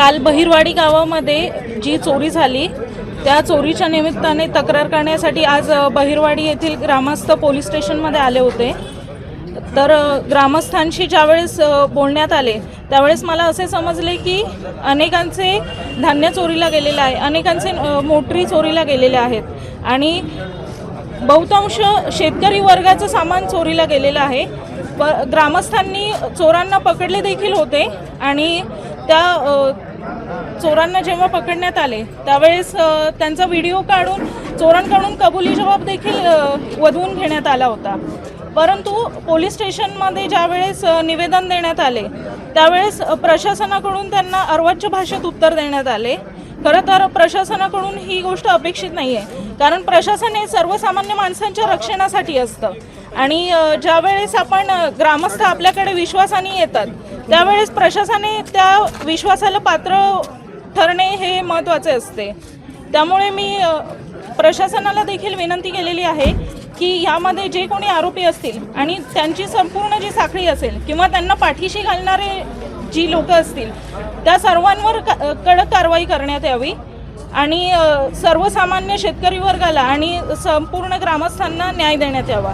काल बहिरवाडी गावामध्ये जी चोरी झाली त्या चोरीच्या निमित्ताने तक्रार करण्यासाठी आज बहिरवाडी येथील ग्रामस्थ पोलीस स्टेशनमध्ये आले होते. तर ग्रामस्थांशी ज्यावेळेस बोलण्यात आले त्यावेळेस मला असे समजले की अनेकांचे धान्य चोरीला गेलेलं आहे अनेकांचे मोटरी चोरीला गेलेले आहेत आणि बहुतांश शेतकरी वर्गाचं सामान चोरीला गेलेलं आहे. प ग्रामस्थांनी चोरांना पकडले देखील होते आणि त्या चोरांना जेव्हा पकडण्यात आले त्यावेळेस त्यांचा व्हिडिओ काढून चोरांकडून कबुली जबाब देखील वधवून घेण्यात आला होता. परंतु पोलीस स्टेशनमध्ये ज्यावेळेस निवेदन देण्यात आले त्यावेळेस प्रशासनाकडून त्यांना अर्वाच्य भाषेत उत्तर देण्यात आले. खरं तर प्रशासनाकडून ही गोष्ट अपेक्षित नाही आहे कारण प्रशासन हे सर्वसामान्य माणसांच्या रक्षणासाठी असतं. आणि ज्यावेळेस आपण ग्रामस्थ आपल्याकडे विश्वासाने येतात त्यावेळेस प्रशासनाने त्या विश्वासाला पात्र ठरणे हे महत्त्वाचे असते. त्यामुळे मी प्रशासनाला देखील विनंती केलेली आहे की यामध्ये जे कोणी आरोपी असतील आणि त्यांची संपूर्ण जी साखळी असेल किंवा त्यांना पाठीशी घालणारे जी लोक असतील त्या सर्वांवर क- कडक कारवाई करण्यात यावी आणि सर्वसामान्य शेतकरी वर्गाला आणि संपूर्ण ग्रामस्थांना न्याय देण्यात यावा.